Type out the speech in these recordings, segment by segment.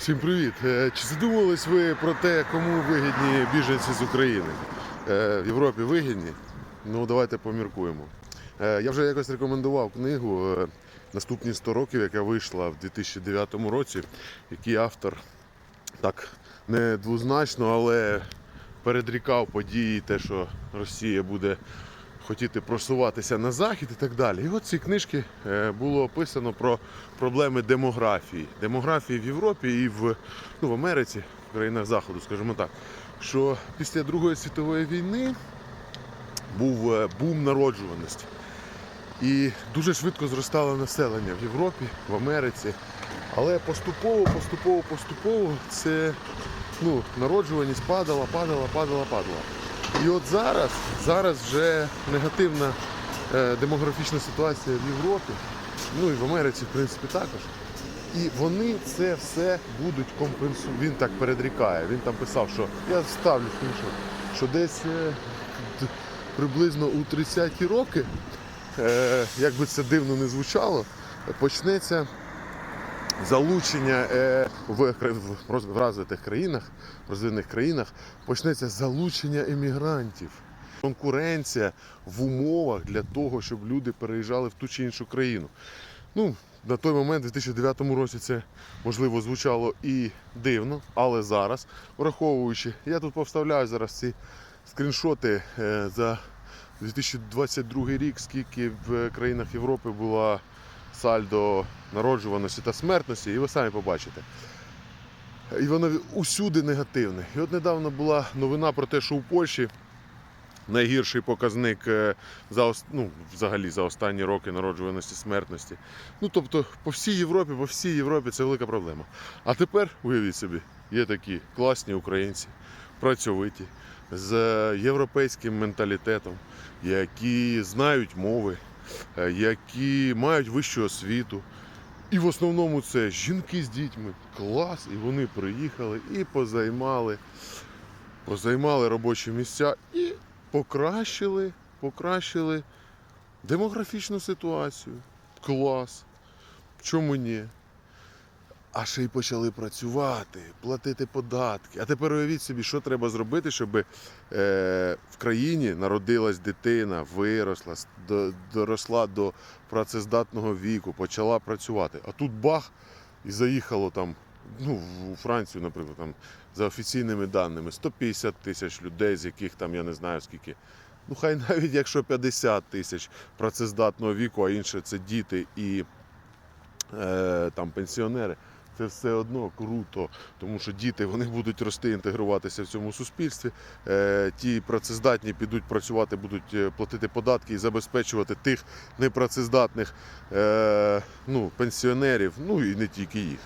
Всім привіт! Е, Чи задумувались ви про те, кому вигідні біженці з України? Е, В Європі вигідні? Ну давайте поміркуємо. Е, Я вже якось рекомендував книгу Наступні 100 років, яка вийшла в 2009 році, який автор так не двозначно, але передрікав події, те, що Росія буде хотіти просуватися на захід і так далі. І от в цій книжці е, було описано про проблеми демографії. Демографії в Європі і в, ну, в Америці, в країнах Заходу, скажімо так, що після Другої світової війни був е, бум народжуваності. І дуже швидко зростало населення в Європі, в Америці. Але поступово, поступово, поступово це ну, народжуваність падала, падала, падала, падала. І от зараз, зараз вже негативна е, демографічна ситуація в Європі, ну і в Америці, в принципі, також. І вони це все будуть компенсувати. Він так передрікає. Він там писав, що я ставлю скріншот, що десь е, приблизно у 30-ті роки, е, як би це дивно не звучало, почнеться залучення е, в, в розвитих країнах, в розвинених країнах почнеться залучення емігрантів. Конкуренція в умовах для того, щоб люди переїжджали в ту чи іншу країну. Ну, на той момент, у 2009 році, це можливо звучало і дивно, але зараз, враховуючи, я тут повставляю зараз ці скріншоти е, за 2022 рік, скільки в країнах Європи була сальдо народжуваності та смертності, і ви самі побачите. І воно усюди негативне. І от недавно була новина про те, що у Польщі найгірший показник е, за ну, взагалі за останні роки народжуваності смертності. Ну тобто по всій Європі, по всій Європі це велика проблема. А тепер, уявіть собі, є такі класні українці, працьовиті, з європейським менталітетом, які знають мови, які мають вищу освіту. І в основному це жінки з дітьми. Клас, і вони приїхали і позаймали, позаймали робочі місця і покращили, покращили демографічну ситуацію. Клас. Чому ні? А ще й почали працювати, платити податки. А тепер уявіть собі, що треба зробити, щоб е, в країні народилась дитина, виросла, до- доросла до працездатного віку, почала працювати. А тут бах і заїхало там, ну, у Францію, наприклад, там, за офіційними даними, 150 тисяч людей, з яких там я не знаю скільки. Ну, хай навіть якщо 50 тисяч працездатного віку, а інше це діти і е, там, пенсіонери. Це все одно круто, тому що діти вони будуть рости, інтегруватися в цьому суспільстві. Е, ті працездатні підуть працювати, будуть е, платити податки і забезпечувати тих непрацездатних е, ну, пенсіонерів, ну і не тільки їх.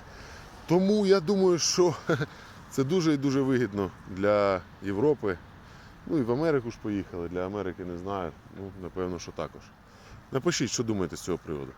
Тому я думаю, що це дуже і дуже вигідно для Європи. Ну і в Америку ж поїхали. Для Америки не знаю. Ну, напевно, що також. Напишіть, що думаєте з цього приводу.